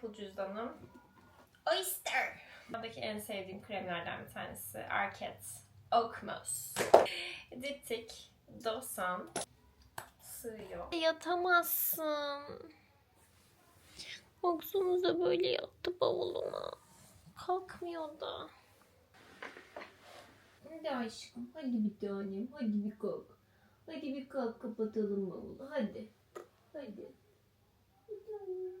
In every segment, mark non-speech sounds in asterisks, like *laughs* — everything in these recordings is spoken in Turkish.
Apple cüzdanım. Oyster. Buradaki en sevdiğim kremlerden bir tanesi. Arket Oakmos. Diptik. Dosan. Sığıyor. Yatamazsın. Baksanıza böyle yattı bavuluna. Kalkmıyor da. Hadi aşkım. Hadi bir tanem. Hadi bir kalk. Hadi bir kalk kapatalım bavulu. Hadi. Hadi. Bir tanem.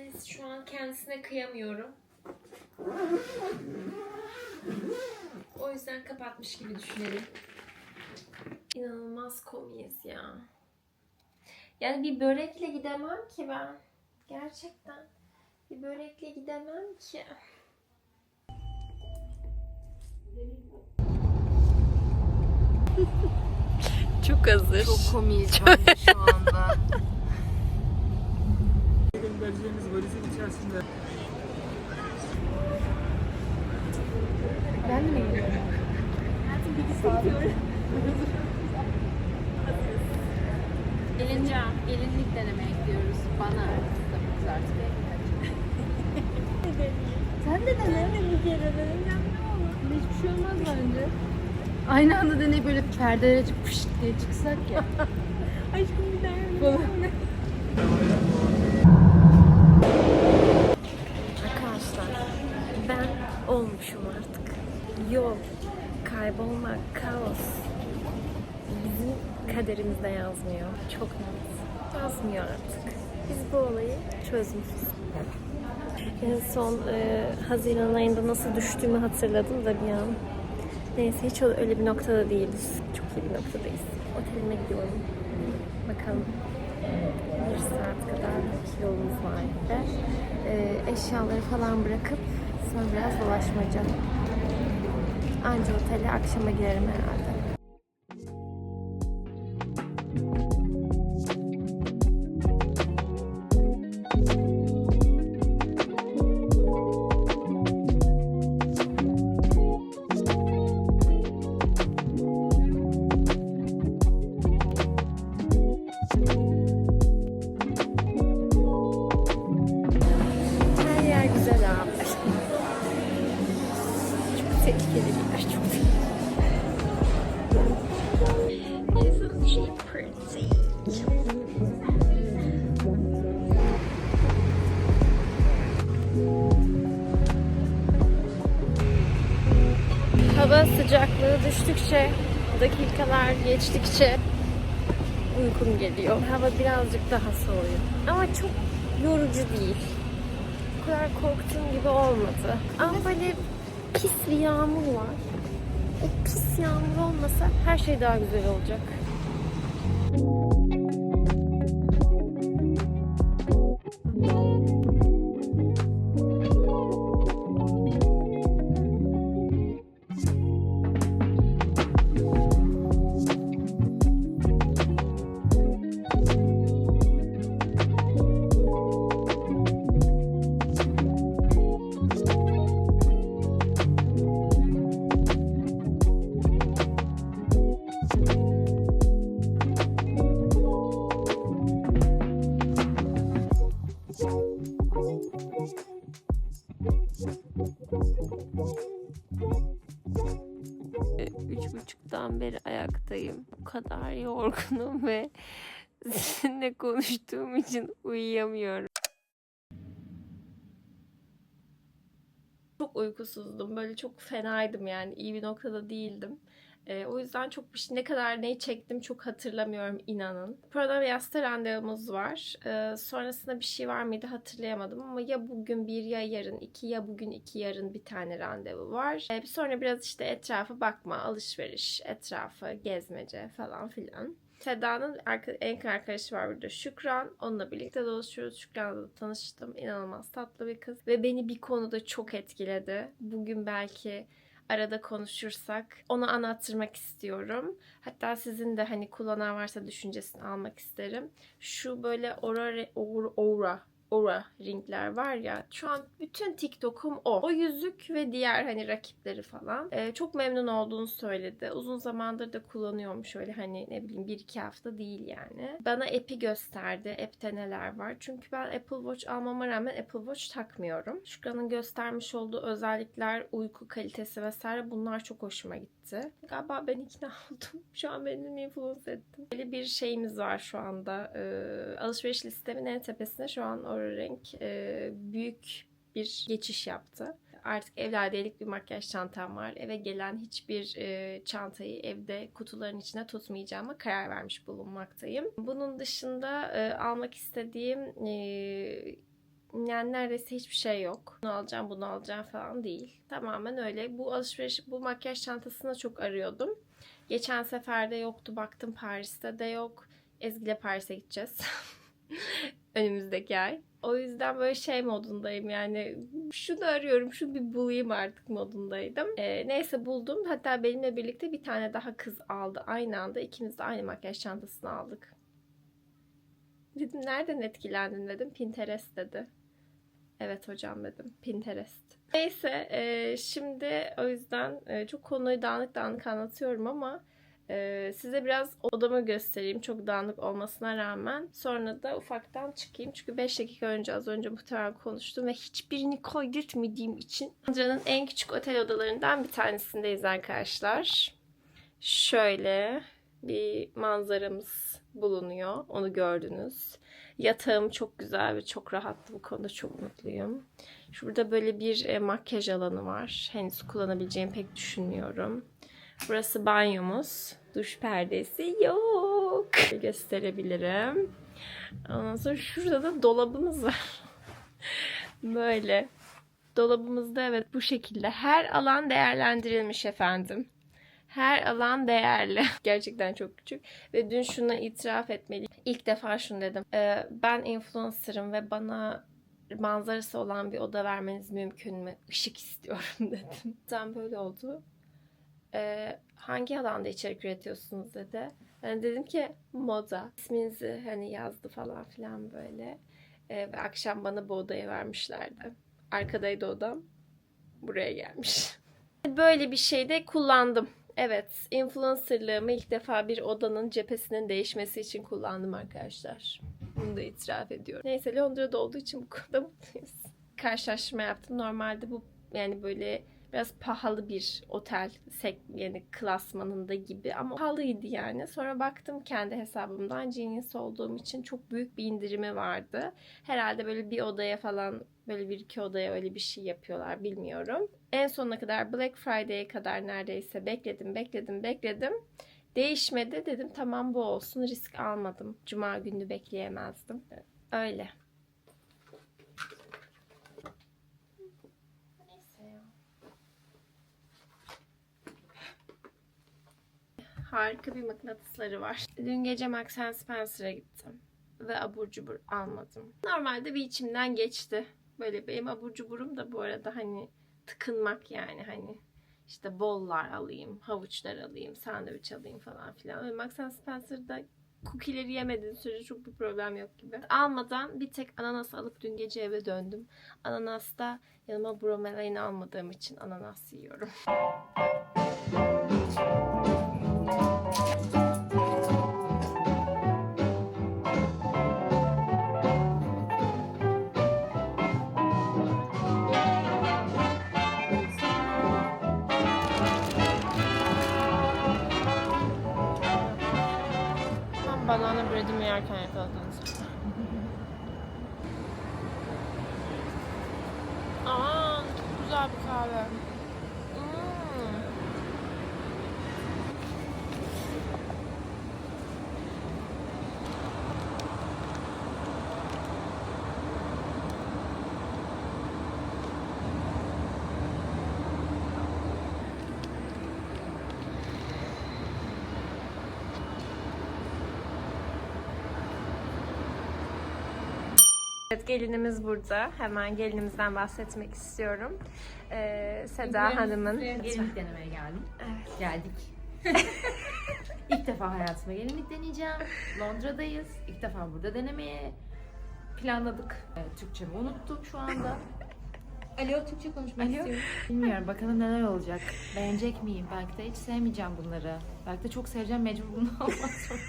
Evet, şu an kendisine kıyamıyorum. O yüzden kapatmış gibi düşünelim. İnanılmaz komiyiz ya. Yani bir börekle gidemem ki ben. Gerçekten. Bir börekle gidemem ki. Çok hazır. Çok komiyiz şu anda. *laughs* Göndereceğimiz valizin içerisinde ben mi gidiyorum? Gelineceğim. Gelinlik denemeye gidiyoruz. Bana kızlarımız artık Sen de dene. bir kere deneyeceğim ne olur. Hiçbir şey olmaz bence. Aynı anda deneyip böyle perdeleri açıp pışt diye çıksak ya. *laughs* Aşkım bir daha *laughs* Arkadaşlar ben olmuşum artık. Yol, kaybolmak, kaos. Bizim kaderimizde yazmıyor. Çok net. Yazmıyor artık. Biz bu olayı çözmüşüz. En son e, Haziran ayında nasıl düştüğümü hatırladım da bir an. Neyse hiç öyle bir noktada değiliz. Çok iyi bir noktadayız. Otelime gidiyorum. Bakalım bir saat kadar yolumuz var ve e, eşyaları falan bırakıp biraz dolaşmaca. Anca otele akşama girerim herhalde. Geçtikçe uykum geliyor. Hava birazcık daha soğuyor. Ama çok yorucu değil. O kadar korktuğum gibi olmadı. Ama böyle pis bir yağmur var. O pis yağmur olmasa her şey daha güzel olacak. Üç için uyuyamıyorum. Çok uykusuzdum. Böyle çok fenaydım yani. iyi bir noktada değildim. Ee, o yüzden çok bir şey, ne kadar neyi çektim çok hatırlamıyorum inanın. Program yasta randevumuz var. Ee, sonrasında bir şey var mıydı hatırlayamadım ama ya bugün bir ya yarın iki ya bugün iki yarın bir tane randevu var. Bir sonra biraz işte etrafa bakma, alışveriş, etrafa gezmece falan filan. Seda'nın en yakın arkadaşı var burada Şükran. Onunla birlikte dolaşıyoruz. Şükran'la da tanıştım. İnanılmaz tatlı bir kız. Ve beni bir konuda çok etkiledi. Bugün belki arada konuşursak onu anlattırmak istiyorum. Hatta sizin de hani kullanan varsa düşüncesini almak isterim. Şu böyle aurora, aura, aura Aura ringler var ya şu an bütün TikTok'um o. O yüzük ve diğer hani rakipleri falan. Ee, çok memnun olduğunu söyledi. Uzun zamandır da kullanıyormuş öyle hani ne bileyim bir iki hafta değil yani. Bana app'i gösterdi. App'te neler var. Çünkü ben Apple Watch almama rağmen Apple Watch takmıyorum. Şükran'ın göstermiş olduğu özellikler, uyku kalitesi vesaire bunlar çok hoşuma gitti. Galiba ben ikna *laughs* oldum. Şu an benim influence ettim. Böyle bir şeyimiz var şu anda. Ee, alışveriş listemin en tepesine şu an Aura Ring e, büyük bir geçiş yaptı. Artık evladelik bir makyaj çantam var. Eve gelen hiçbir e, çantayı evde kutuların içine tutmayacağıma karar vermiş bulunmaktayım. Bunun dışında e, almak istediğim e, yani neredeyse hiçbir şey yok. Bunu alacağım, bunu alacağım falan değil. Tamamen öyle. Bu alışveriş, bu makyaj çantasını çok arıyordum. Geçen seferde yoktu. Baktım Paris'te de yok. Ezgi'yle Paris'e gideceğiz. *laughs* Önümüzdeki ay. O yüzden böyle şey modundayım yani şunu arıyorum şunu bir bulayım artık modundaydım. Ee, neyse buldum. Hatta benimle birlikte bir tane daha kız aldı. Aynı anda ikimiz de aynı makyaj çantasını aldık. Dedim nereden etkilendin dedim. Pinterest dedi. Evet hocam dedim. Pinterest. Neyse e, şimdi o yüzden e, çok konuyu dağınık dağınık anlatıyorum ama e, size biraz odamı göstereyim. Çok dağınık olmasına rağmen. Sonra da ufaktan çıkayım. Çünkü 5 dakika önce az önce muhtemelen konuştum ve hiçbirini kaydetmediğim için Londra'nın en küçük otel odalarından bir tanesindeyiz arkadaşlar. Şöyle bir manzaramız bulunuyor. Onu gördünüz. Yatağım çok güzel ve çok rahattı. Bu konuda çok mutluyum. Şurada böyle bir e, makyaj alanı var. Henüz kullanabileceğimi pek düşünmüyorum. Burası banyomuz. Duş perdesi yok. Gösterebilirim. Ondan sonra şurada da dolabımız var. *laughs* böyle. Dolabımızda evet bu şekilde. Her alan değerlendirilmiş efendim. Her alan değerli. *laughs* Gerçekten çok küçük. Ve dün şunu itiraf etmeliyim. İlk defa şunu dedim. Ee, ben influencer'ım ve bana manzarası olan bir oda vermeniz mümkün mü? Işık istiyorum *laughs* dedim. Zaten böyle oldu. Ee, hangi alanda içerik üretiyorsunuz dedi. Ben dedim ki moda. İsminizi hani yazdı falan filan böyle. Ee, ve akşam bana bu odayı vermişlerdi. Arkadaydı odam. Buraya gelmiş. *laughs* Böyle bir şeyde kullandım. Evet, influencerlığımı ilk defa bir odanın cephesinin değişmesi için kullandım arkadaşlar. Bunu da itiraf ediyorum. Neyse Londra'da olduğu için bu konuda mutluyuz. Karşılaştırma yaptım. Normalde bu yani böyle biraz pahalı bir otel sek yani klasmanında gibi ama pahalıydı yani. Sonra baktım kendi hesabımdan Genius olduğum için çok büyük bir indirimi vardı. Herhalde böyle bir odaya falan böyle bir iki odaya öyle bir şey yapıyorlar bilmiyorum. En sonuna kadar Black Friday'e kadar neredeyse bekledim bekledim bekledim. Değişmedi dedim tamam bu olsun risk almadım. Cuma günü bekleyemezdim. Öyle. Neyse ya. Harika bir mıknatısları var. Dün gece Max Spencer'a gittim. Ve abur cubur almadım. Normalde bir içimden geçti. Böyle benim abur cuburum da bu arada hani tıkınmak yani hani işte bollar alayım, havuçlar alayım, sandviç alayım falan filan. Ve Max Spencer'da cookie'leri yemediğin sürece çok bir problem yok gibi. Almadan bir tek ananas alıp dün gece eve döndüm. Ananasta yanıma bromelain almadığım için ananas yiyorum. Banana bread'imi yerken yakaladınız. Aa, çok güzel bir kahve. Gelinimiz burada. Hemen gelinimizden bahsetmek istiyorum. Ee, Seda Hanım'ın Gelinlik denemeye geldim. Evet. Geldik. *laughs* İlk defa hayatıma gelinlik deneyeceğim. Londra'dayız. İlk defa burada denemeye planladık. Ee, Türkçemi unuttum şu anda. Alo Türkçe konuşmak Alo. istiyorum. Bilmiyorum bakalım neler olacak. Beğenecek miyim? Belki de hiç sevmeyeceğim bunları. Belki de çok seveceğim mecbur bunu *laughs* olmaz sonra.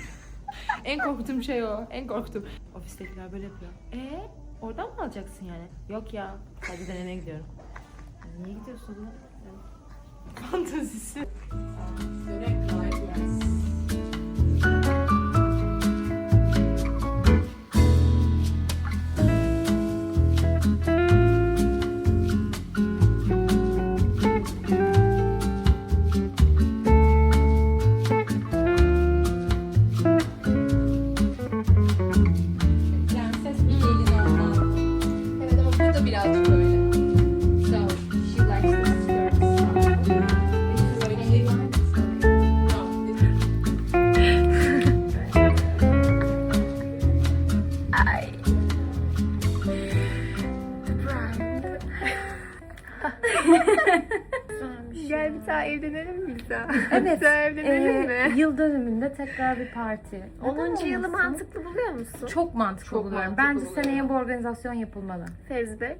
en korktuğum şey o. En korktuğum. Ofistekiler böyle yapıyor. E oradan mı alacaksın yani? Yok ya. Sadece denemeye gidiyorum. Niye gidiyorsun Fantazisi. Prenses da birazcık öyle. Daha. Evet. evlenelim Ee, yıl dönümünde tekrar bir parti. 10. yılı mantıklı buluyor musun? Çok mantıklı Çok buluyorum. mantıklı Bence buluyorum. seneye bu organizasyon yapılmalı. Fevzi Bey.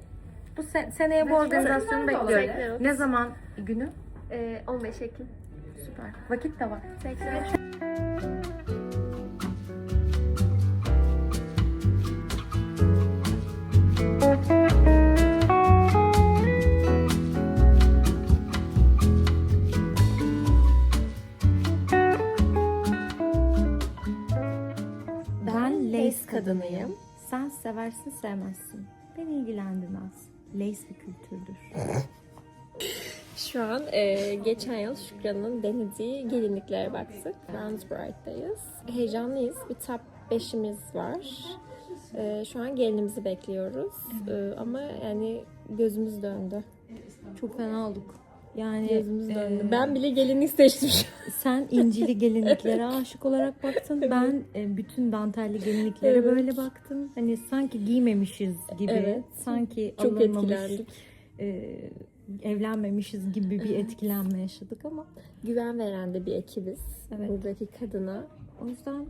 Bu se- seneye bu organizasyonu Bekliyoruz. bekliyoruz. Ne zaman günü? Ee, 15 Ekim. Süper. Vakit de var. 80. kadınıyım. Sen seversin sevmezsin. Beni ilgilendirmez. Lace bir kültürdür. Şu an e, geçen yıl Şükran'ın denediği gelinliklere baktık. Round Bright'tayız. Heyecanlıyız. Bir top 5'imiz var. E, şu an gelinimizi bekliyoruz. E, ama yani gözümüz döndü. Çok fena olduk. Yani Gözümüz e, döndü. Ben bile gelinlik seçtim. sen incili *laughs* gelinliklere aşık olarak baktın. Ben e, bütün dantelli gelinliklere Evet. böyle baktım. Hani sanki giymemişiz gibi. Evet. Sanki Çok alınmamış, etkilendik. e, evlenmemişiz gibi bir etkilenme yaşadık ama Güven veren de bir ekibiz. Evet. Buradaki kadına. o yüzden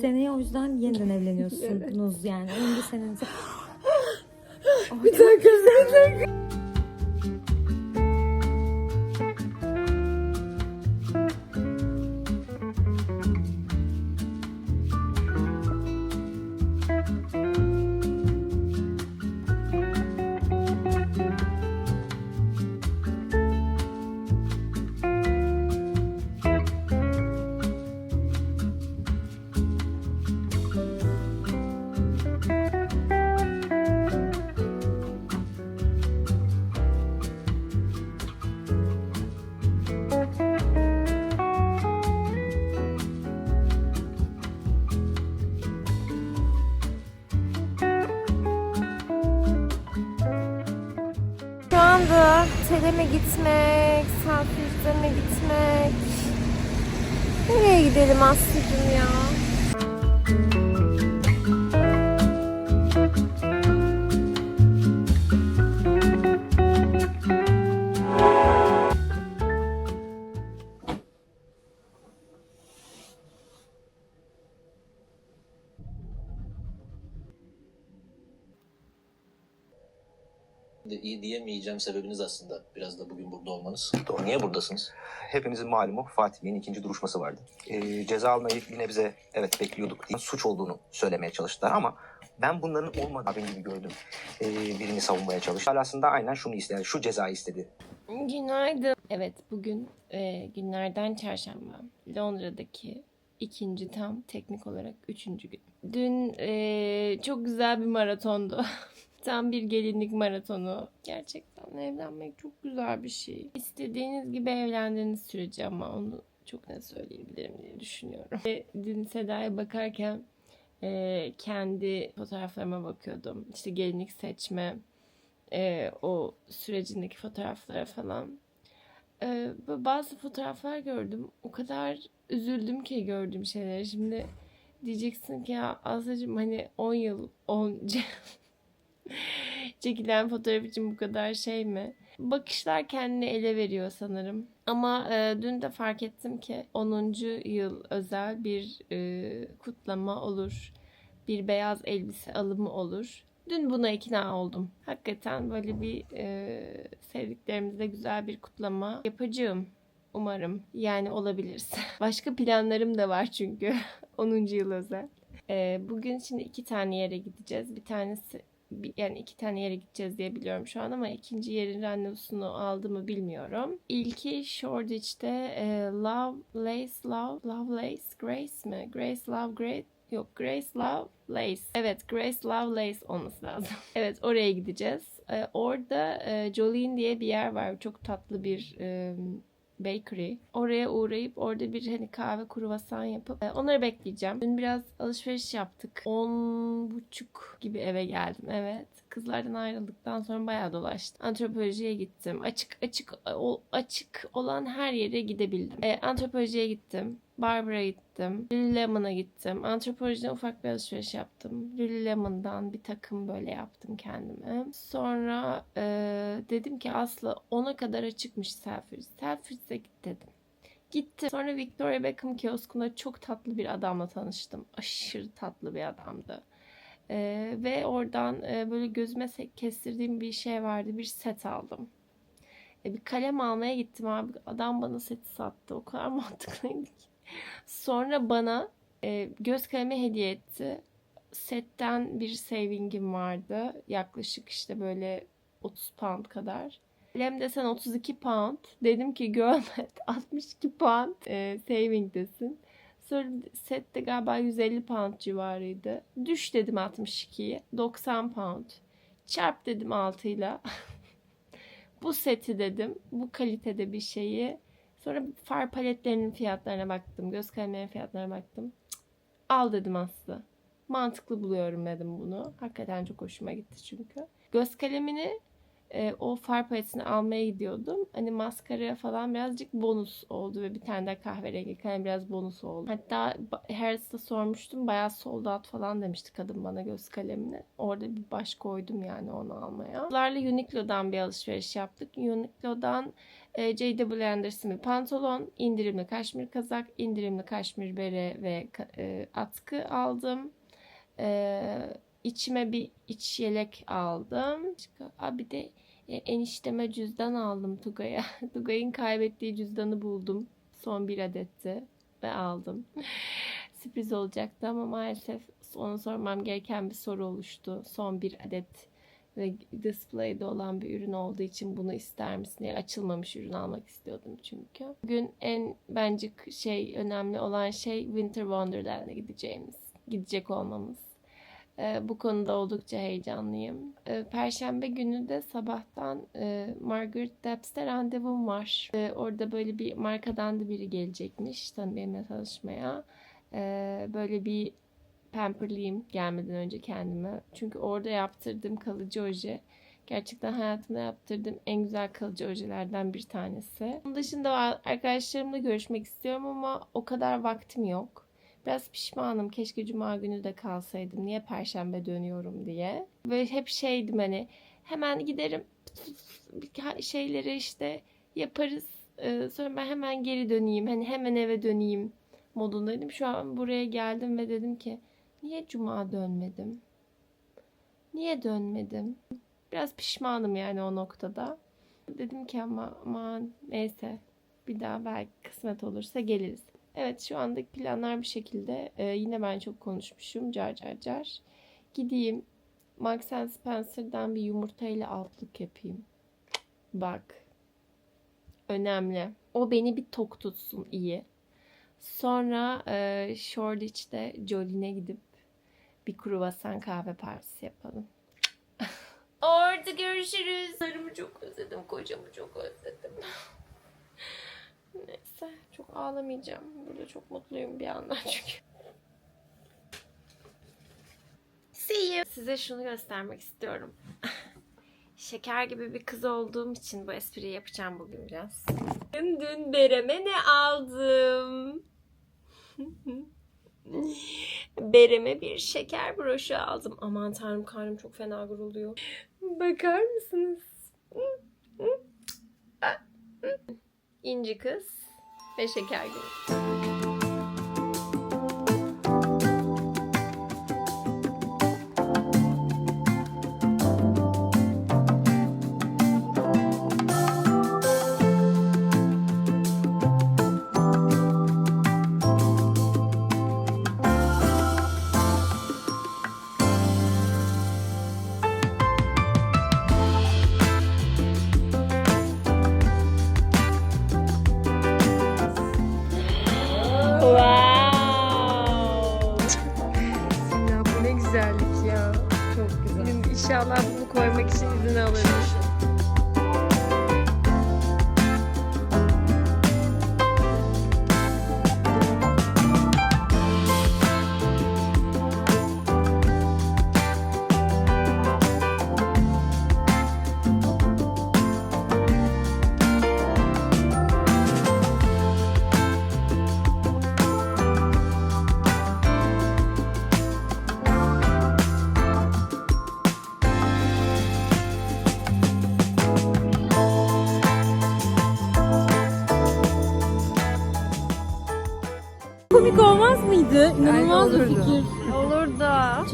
seneye o yüzden yeniden evleniyorsunuz *laughs* Evet. yani. 10. senenize *gasps* Bir dakika, bir dakika. Şu anda teleme gitmek, selfie gitmek. Nereye gidelim Aslı'cım ya? İyi diyemeyeceğim sebebiniz aslında biraz da bugün burada olmanız. Doğru. Niye buradasınız? Hepinizin malumu Fatih Bey'in ikinci duruşması vardı. Ee, ceza almayı bir nebze evet bekliyorduk diye suç olduğunu söylemeye çalıştılar ama ben bunların olmadığını abim gibi gördüm. Ee, birini savunmaya çalıştı. Aslında aynen şunu istedi, şu cezayı istedi. Günaydın. Evet bugün e, günlerden çarşamba. Londra'daki ikinci tam teknik olarak üçüncü gün. Dün e, çok güzel bir maratondu. *laughs* tam bir gelinlik maratonu. Gerçekten evlenmek çok güzel bir şey. İstediğiniz gibi evlendiğiniz sürece ama onu çok net söyleyebilirim diye düşünüyorum. Ve dün Seda'ya bakarken e, kendi fotoğraflarıma bakıyordum. İşte gelinlik seçme, e, o sürecindeki fotoğraflara falan. E, bazı fotoğraflar gördüm. O kadar üzüldüm ki gördüğüm şeylere. Şimdi diyeceksin ki ya Aslı'cığım hani 10 yıl önce *laughs* *laughs* çekilen fotoğraf için bu kadar şey mi? Bakışlar kendini ele veriyor sanırım. Ama e, dün de fark ettim ki 10. yıl özel bir e, kutlama olur. bir beyaz elbise alımı olur. Dün buna ikna oldum. Hakikaten böyle bir e, sevdiklerimizle güzel bir kutlama yapacağım. Umarım. Yani olabilirse. *laughs* Başka planlarım da var çünkü. *laughs* 10. yıl özel. E, bugün şimdi iki tane yere gideceğiz. Bir tanesi yani iki tane yere gideceğiz diye biliyorum şu an ama ikinci yerin randevusunu aldığımı bilmiyorum. İlki Shoreditch'te e, Love Lace Love Love Lace Grace mi? Grace Love Grace Yok Grace Love Lace. Evet Grace Love Lace olması lazım. *laughs* evet oraya gideceğiz. E, orada e, Jolene diye bir yer var. Çok tatlı bir e, bakery. Oraya uğrayıp orada bir hani kahve kruvasan yapıp e, onları bekleyeceğim. Dün biraz alışveriş yaptık. 10 buçuk gibi eve geldim. Evet. Kızlardan ayrıldıktan sonra bayağı dolaştım. Antropolojiye gittim. Açık açık o, açık olan her yere gidebildim. E, antropolojiye gittim. Barbara gittim. Lululemon'a gittim. Antropolojiden ufak bir alışveriş yaptım. Lululemon'dan bir takım böyle yaptım kendime. Sonra e, dedim ki Aslı 10'a kadar açıkmış Selfridge. Selfridge'e git dedim. Gittim. Sonra Victoria Beckham kioskunda çok tatlı bir adamla tanıştım. Aşırı tatlı bir adamdı. Ee, ve oradan e, böyle gözüme kestirdiğim bir şey vardı. Bir set aldım. E, bir kalem almaya gittim abi. Adam bana seti sattı. O kadar *laughs* mantıklıydı ki. Sonra bana e, göz kalemi hediye etti. Setten bir saving'im vardı. Yaklaşık işte böyle 30 pound kadar. Kalem desen 32 pound. Dedim ki görmet *laughs* 62 pound e, saving'desin. Sonra sette galiba 150 pound civarıydı. Düş dedim 62'ye. 90 pound. Çarp dedim 6 ile. *laughs* bu seti dedim. Bu kalitede bir şeyi. Sonra far paletlerinin fiyatlarına baktım. Göz kalemlerinin fiyatlarına baktım. Cık, Al dedim Aslı. Mantıklı buluyorum dedim bunu. Hakikaten çok hoşuma gitti çünkü. Göz kalemini e, o far paletini almaya gidiyordum. Hani maskara falan birazcık bonus oldu ve bir tane de kahverengi kalem biraz bonus oldu. Hatta Harris'te sormuştum. Bayağı sold out falan demişti kadın bana göz kalemini. Orada bir baş koydum yani onu almaya. Bunlarla Uniqlo'dan bir alışveriş yaptık. Uniqlo'dan e, J.W. Anderson bir pantolon, indirimli kaşmir kazak, indirimli kaşmir bere ve e, atkı aldım. E, içime bir iç yelek aldım. Aa, bir de enişteme cüzdan aldım Tugay'a. *laughs* Tugay'ın kaybettiği cüzdanı buldum. Son bir adetti ve aldım. *laughs* Sürpriz olacaktı ama maalesef onu sormam gereken bir soru oluştu. Son bir adet ve display'de olan bir ürün olduğu için bunu ister misin diye açılmamış ürün almak istiyordum çünkü. Bugün en bence şey önemli olan şey Winter Wonderland'a gideceğimiz, gidecek olmamız. Ee, bu konuda oldukça heyecanlıyım. Ee, Perşembe günü de sabahtan e, Margaret Debs'te randevum var. Ee, orada böyle bir markadan da biri gelecekmiş tan benimle tanışmaya. Ee, böyle bir pamperliyim gelmeden önce kendime. Çünkü orada yaptırdığım kalıcı oje gerçekten hayatımda yaptırdığım en güzel kalıcı ojelerden bir tanesi. Onun dışında arkadaşlarımla görüşmek istiyorum ama o kadar vaktim yok. Biraz pişmanım. Keşke cuma günü de kalsaydım. Niye perşembe dönüyorum diye. Böyle hep şeydim hani hemen giderim şeyleri işte yaparız. Ee, Sonra ben hemen geri döneyim. Hani hemen eve döneyim modundaydım. Şu an buraya geldim ve dedim ki niye cuma dönmedim? Niye dönmedim? Biraz pişmanım yani o noktada. Dedim ki ama aman neyse bir daha belki kısmet olursa geliriz. Evet şu andaki planlar bir şekilde. Ee, yine ben çok konuşmuşum. Car car car. Gideyim. Marks Spencer'dan bir yumurtayla altlık yapayım. Bak. Önemli. O beni bir tok tutsun iyi. Sonra e, Shoreditch'te Jolene'e gidip bir kruvasan kahve partisi yapalım. Orada görüşürüz. Karımı çok özledim. Kocamı çok özledim. Neyse çok ağlamayacağım. Burada çok mutluyum bir yandan *laughs* çünkü. See you. Size şunu göstermek istiyorum. *laughs* Şeker gibi bir kız olduğum için bu espriyi yapacağım bugün biraz. Dün dün Berem'e ne aldım? *laughs* Berem'e bir şeker broşu aldım. Aman tanrım karnım çok fena guruluyor. Bakar mısınız? İnci kız ve şeker günü.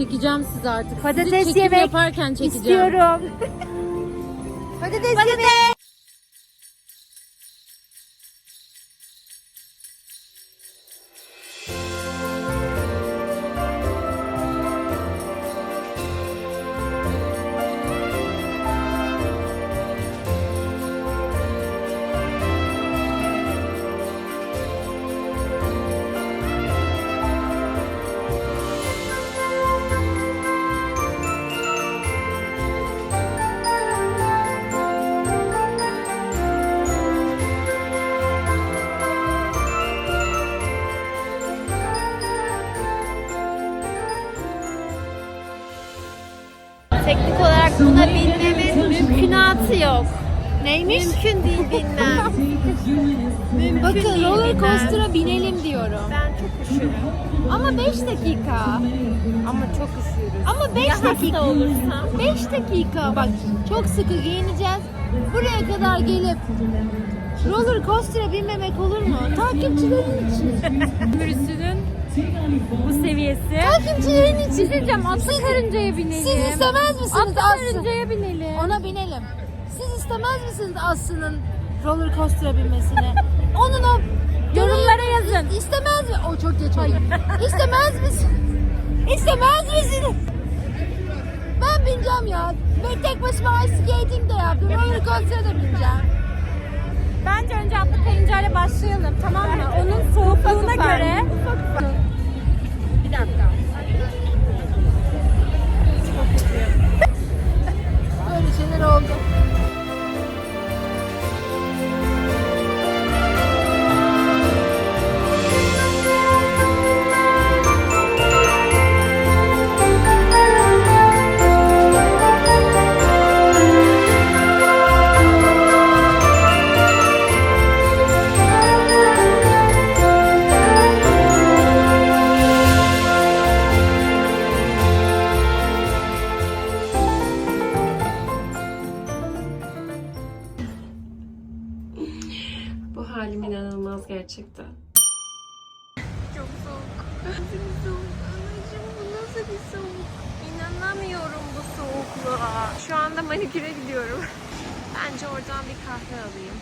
Çekeceğim sizi artık. Patates Sizi çekim yemek yaparken çekeceğim. İstiyorum. *laughs* Patates, yemek. Mümkünatı yok. Neymiş? Mümkün değil binmem. *laughs* Mümkün Bakın değil roller binmem. coaster'a binelim diyorum. Ben çok üşürüm. Ama 5 dakika. Ama çok üşüyoruz. Ama 5 Ya hasta dakika. olursam? 5 dakika. Bak çok sıkı giyineceğiz. Buraya kadar gelip roller coaster'a binmemek olur mu? Takipçilerin için. *laughs* Virüsünün bu seviyesi. Takipçilerin için. Diyeceğim atlı karıncaya binelim. Siz istemez misiniz Atlı Aslı? karıncaya binelim. Ona binelim. Siz istemez misiniz Aslı'nın roller coaster'a binmesini? Onun o Yorumlara yazın. İstemez mi? O çok geç oldu. İstemez misin? İstemez misin? Ben bineceğim ya. Ben tek başıma ice skating de yaptım. Roller coaster'a da bineceğim. Bence önce atlı karıncayla başlayalım tamam mı? Onun soğukluğuna göre. Bir dakika. Gidiyorum. Bence oradan bir kahve alayım.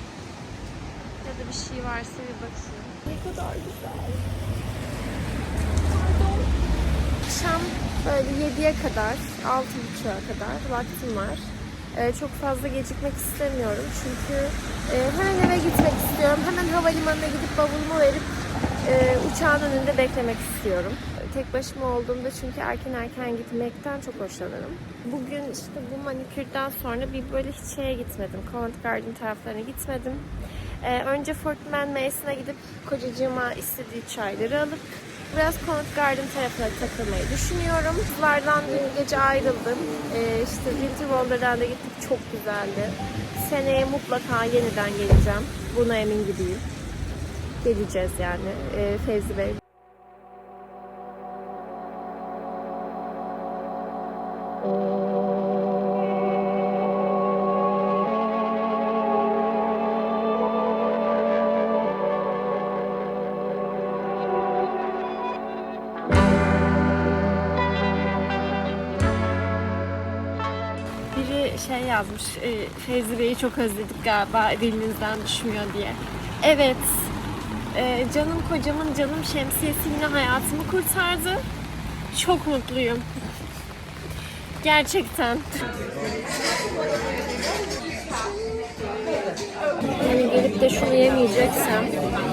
Ya da bir şey varsa bir bakayım. Ne kadar güzel. Pardon. Akşam böyle 7'ye kadar, 6.30'a kadar vaktim var. Ee, çok fazla gecikmek istemiyorum çünkü e, hemen eve gitmek istiyorum. Hemen havalimanına gidip bavulumu verip e, uçağın önünde beklemek istiyorum. Tek başıma olduğumda çünkü erken erken gitmekten çok hoşlanırım. Bugün işte bu manikürden sonra bir böyle hiç şeye gitmedim. Covent Garden taraflarına gitmedim. Ee, önce Fort Man Mason'a gidip kocacığıma istediği çayları alıp biraz Covent Garden tarafına takılmayı düşünüyorum. Kızlardan dün gece ayrıldım. Ee, işte Winter Wonderland'a gittik. Çok güzeldi. Seneye mutlaka yeniden geleceğim. Buna emin gibiyim. Geleceğiz yani. Ee, Fevzi Bey. Yazmış, e, Fevzi Bey'i çok özledik galiba dilinizden düşmüyor diye. Evet, e, canım kocamın canım şemsiyesi yine hayatımı kurtardı. Çok mutluyum. Gerçekten. Yani gelip de şunu yemeyeceksem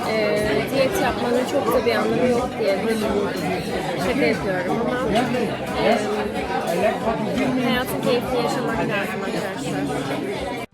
e, diyet yapmanın çok da bir anlamı yok diye şaka yapıyorum ama e, Hayatın keyfini yaşamak lazım arkadaşlar.